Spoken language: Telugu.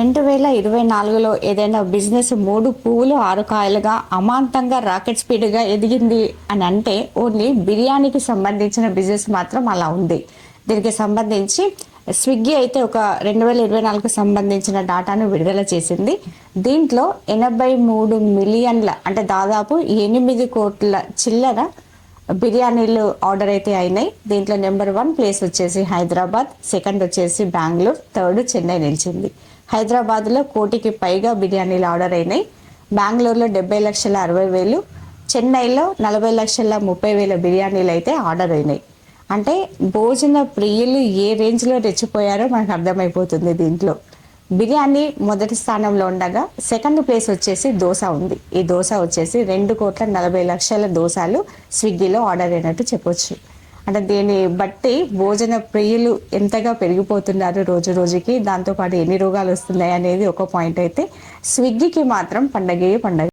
రెండు వేల ఇరవై నాలుగులో ఏదైనా బిజినెస్ మూడు పువ్వులు ఆరు కాయలుగా అమాంతంగా రాకెట్ స్పీడ్గా ఎదిగింది అని అంటే ఓన్లీ బిర్యానీకి సంబంధించిన బిజినెస్ మాత్రం అలా ఉంది. దీనికి సంబంధించి స్విగ్గీ అయితే ఒక రెండు వేల ఇరవై నాలుగుకు సంబంధించిన డాటాను విడుదల చేసింది. దీంట్లో ఎనభై మూడు మిలియన్ల అంటే దాదాపు ఎనిమిది కోట్ల చిల్లర బిర్యానీలు ఆర్డర్ అయితే అయినాయి. దీంట్లో నెంబర్ వన్ ప్లేస్ వచ్చేసి హైదరాబాద్ సెకండ్ వచ్చేసి బెంగళూరు థర్డ్ చెన్నై నిలిచింది. హైదరాబాద్లో కోటికి పైగా బిర్యానీలు ఆర్డర్ అయినాయి. బెంగళూరులో డెబ్బై లక్షల అరవై వేలు చెన్నైలో నలభై లక్షల ముప్పై వేల బిర్యానీలు అయితే ఆర్డర్ అయినాయి. అంటే భోజన ప్రియులు ఏ రేంజ్లో రెచ్చిపోయారో మనకు అర్థమైపోతుంది దీంట్లో. బిర్యానీ మొదటి స్థానంలో ఉండగా సెకండ్ ప్లేస్ వచ్చేసి దోశ ఉంది. ఈ దోశ వచ్చేసి రెండు కోట్ల నలభై లక్షల దోశలు స్విగ్గీలో ఆర్డర్ అయినట్టు చెప్పొచ్చు. అంటే దీన్ని బట్టి భోజన ప్రియులు ఎంతగా పెరిగిపోతున్నారు రోజు రోజుకి దాంతోపాటు ఎన్ని రోగాలు వస్తున్నాయి అనేది ఒక పాయింట్ అయితే స్విగ్గీకి మాత్రం పండగే పండగ.